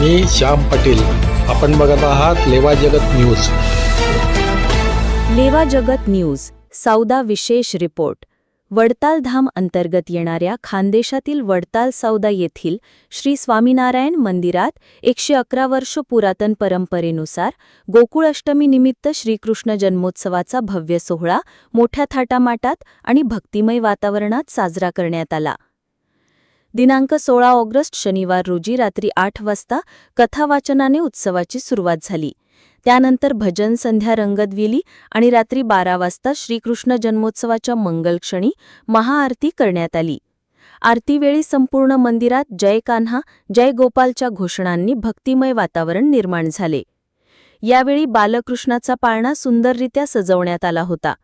मी श्याम पाटील. आपण बघत आहात लेवा जगत न्यूज. लेवा जगत न्यूज सौदा विशेष रिपोर्ट. वडताल धाम अंतर्गत येणाऱ्या खानदेशातील वडताल सौदा येथील श्री स्वामीनारायण मंदिरात एकशे अकरा वर्ष पुरातन परंपरेनुसार गोकुळष्टमीनिमित्त निमित्त श्रीकृष्ण जन्मोत्सवाचा भव्य सोहळा मोठ्या थाटामाटात आणि भक्तिमय वातावरणात साजरा करण्यात आला. दिनांक सोळा ऑगस्ट शनिवार रोजी रात्री आठ वाजता कथावाचनाने उत्सवाची सुरुवात झाली. त्यानंतर भजन संध्या रंगतविली आणि रात्री बारा वाजता श्रीकृष्ण जन्मोत्सवाच्या मंगलक्षणी महाआरती करण्यात आली. आरतीवेळी संपूर्ण मंदिरात जय कान्हा जय गोपालच्या घोषणांनी भक्तिमय वातावरण निर्माण झाले. यावेळी बालकृष्णाचा पाळणा सुंदररित्या सजवण्यात आला होता.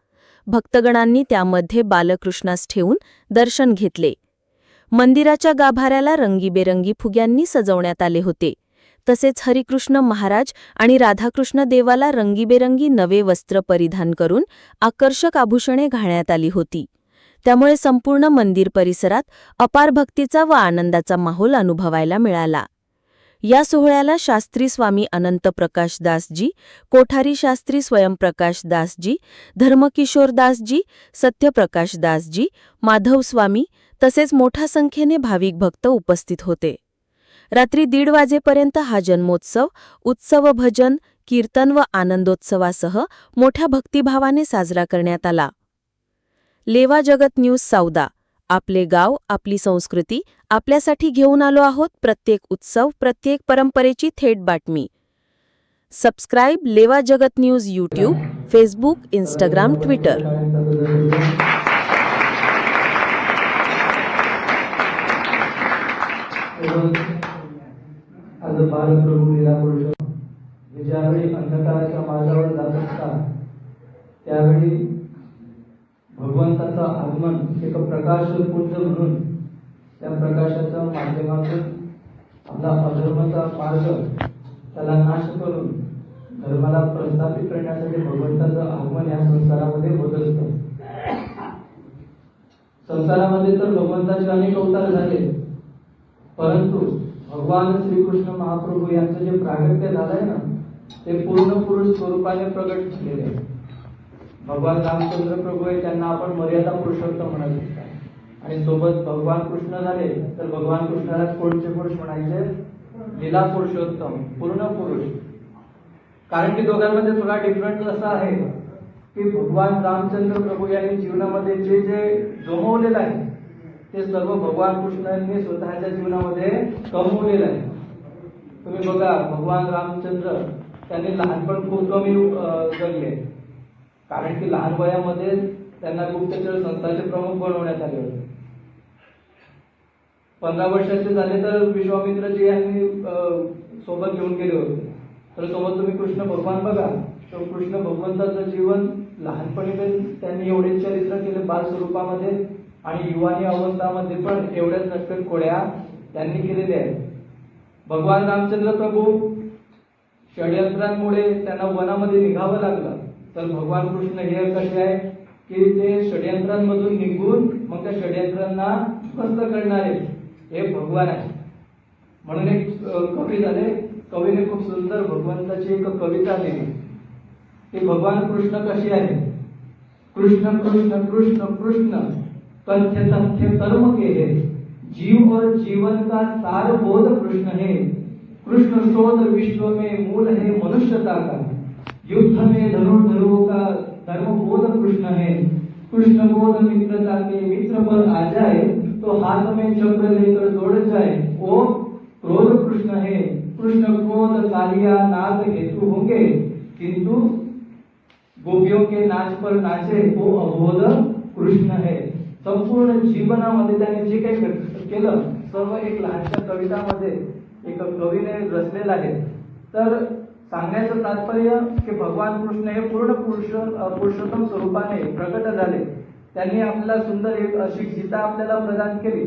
भक्तगणांनी त्यामध्ये बालकृष्णास ठेवून दर्शन घेतले. मंदिराच्या गाभाऱ्याला रंगीबेरंगी फुग्यांनी सजवण्यात आले होते. तसेच हरिकृष्ण महाराज आणि राधाकृष्ण देवाला रंगीबेरंगी नवे वस्त्र परिधान करून आकर्षक आभूषणे घालण्यात आली होती. त्यामुळे संपूर्ण मंदिर परिसरात अपार भक्तीचा व आनंदाचा माहोल अनुभवायला मिळाला. या सोहळ्याला शास्त्री स्वामी अनंत प्रकाश दासजी कोठारी शास्त्री स्वयंप्रकाश दासजी धर्मकिशोर दासजी सत्यप्रकाश दासजी माधव स्वामी तसेच मोठ्या संख्येने भाविक भक्त उपस्थित होते. रात्री दीड वाजेपर्यंत हा जन्मोत्सव उत्सव भजन कीर्तन व आनंदोत्सवासह मोठ्या भक्तिभावाने साजरा करण्यात आला. लेवा जगत न्यूज सौदा आपले गाव आपली संस्कृती आपल्यासाठी घेऊन आलो आहोत प्रत्येक उत्सव प्रत्येक परंपरेची थेट बातमी. सबस्क्राईब लेवा Jagat news YouTube Facebook Instagram Twitter. आज बालप्रभू लीला पुरुष हे ज्यावेळी अंधकाराच्या मार्गावर जात असतात त्यावेळी भगवंताचं आगमन एक प्रकाशपुंज म्हणून त्या प्रकाशाच्या माध्यमातून आपला अधर्माचा मार्ग त्याला नाश करून धर्माला प्रस्थापित करण्यासाठी भगवंताचं आगमन या संसारामध्ये होत असतं. संसारामध्ये तर भगवंताचे अनेक अवतार झाले. परंतु भगवान श्रीकृष्ण महाप्रभू यांचं जे प्रागट्य झालंय ना ते पूर्ण पुरुष स्वरूपाने प्रगट झालेले आहे. भगवान रामचंद्र प्रभू आहे त्यांना आपण मर्यादा पुरुषोत्तम म्हणत असतात आणि सोबत भगवान कृष्ण झाले तर भगवान कृष्णाला कोणचे पुरुष म्हणायचे? लीला पुरुषोत्तम पूर्ण पुरुष. कारण की दोघांमध्ये थोडा डिफरन्स असा आहे की भगवान रामचंद्र प्रभू यांनी जीवनामध्ये जे जे गमवलेलं आहे ते सर्व भगवान कृष्णांनी स्वतःच्या जीवनामध्ये कमवलेलं आहे. तुम्ही बघा भगवान रामचंद्र त्यांनी लहानपण खूप कमी जगले. कारण की लहान वयामध्ये त्यांना गुप्तचर संस्थाचे प्रमुख बनवण्यात आले होते. पंधरा वर्षाचे झाले तर विश्वामित्रजी यांनी सोबत घेऊन गेले होते. तर सोबत तुम्ही कृष्ण भगवान बघा. तर कृष्ण भगवंताचं जीवन लहानपणी त्यांनी एवढे चरित्र केले बाल स्वरूपामध्ये आणि युवानी अवस्थामध्ये पण एवढ्याच नक्कल कोड्या त्यांनी केलेल्या आहेत. भगवान रामचंद्र प्रभू षडयंत्रांमुळे त्यांना वनामध्ये निघावं लागलं. तर भगवान कृष्ण हे कसे आहे की ते षडयंत्रांमधून निघून मग त्या षडयंत्रांना फस्त करणारे हे भगवान आहे म्हणून एक कवी झाले. कवीने खूप सुंदर भगवंताची एक कविता लिहिली. की भगवान कृष्ण कशी आहे कृष्ण कृष्ण कृष्ण कृष्ण. तथ्य कर्म के है जीव और जीवन का सार बोध कृष्ण है। कृष्ण शोध विश्व में मूल है मनुष्यता का। युद्ध में धनुर्धरुओं का धर्म बोध कृष्ण है। कृष्ण बोध मित्रता के मित्र पर आ जाए तो हाथ में चक्र लेकर दौड़ जाए। वो क्रोध कृष्ण है। कृष्ण क्रोध कालिया नाग हेतु होंगे, किंतु गोपियों के नाच पर नाचे वो अबोध कृष्ण है। संपूर्ण जीवनामध्ये त्याने जे काही केलं सर्व एक लहानशा कवितामध्ये एक कवीने रचलेलं आहे. तर सांगण्याचं तात्पर्य की भगवान कृष्ण हे पूर्ण पुरुष पुरुषोत्तम स्वरूपाने प्रकट झाले. त्यांनी आपल्याला सुंदर एक अशी गीता आपल्याला प्रदान केली.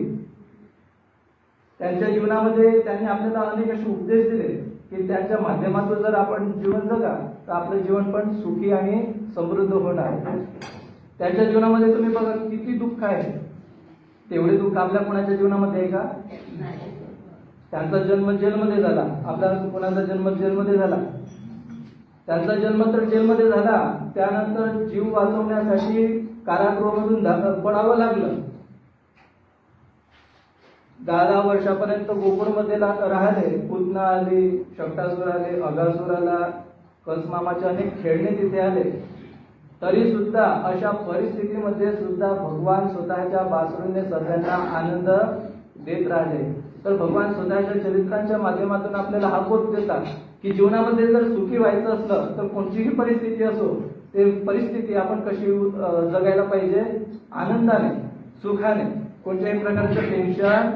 त्यांच्या जीवनामध्ये त्यांनी आपल्याला अनेक असे उपदेश दिले की त्यांच्या माध्यमातून जर आपण जीवन जगा तर आपलं जीवन पण सुखी आणि समृद्ध होणार. त्यांच्या जीवनामध्ये तुम्ही बघा किती दुःख आहे. तेवढे दुःख आपल्या कोणाच्या जीवनामध्ये आहे का? त्यांचा जन्म जेलमध्ये झाला. आपला कोणाचा जन्म जेलमध्ये झाला? त्यांचा जन्म तर जेलमध्ये झाला. त्यानंतर जीव वाचवण्यासाठी कारागृहामधून पडावं लागलं. दहा दहा वर्षापर्यंत गोकुळमध्ये राहिले. पुतना आली शक्टासूर आले अगासूर आला कसमामाचे अनेक खेळणे तिथे आले. तरी सुद्धा अशा परिस्थितीमध्ये सुद्धा भगवान स्वतःच्या बासुरीने सगळ्यांना आनंद देत राहिले. तर भगवान स्वतःच्या चरित्रांच्या माध्यमातून आपल्याला हा बोध देतात की जीवनामध्ये जर सुखी व्हायचं असलं तर कोणतीही परिस्थिती असो ते परिस्थिती आपण कशी जगायला पाहिजे? आनंदाने सुखाने कोणत्याही प्रकारचं टेन्शन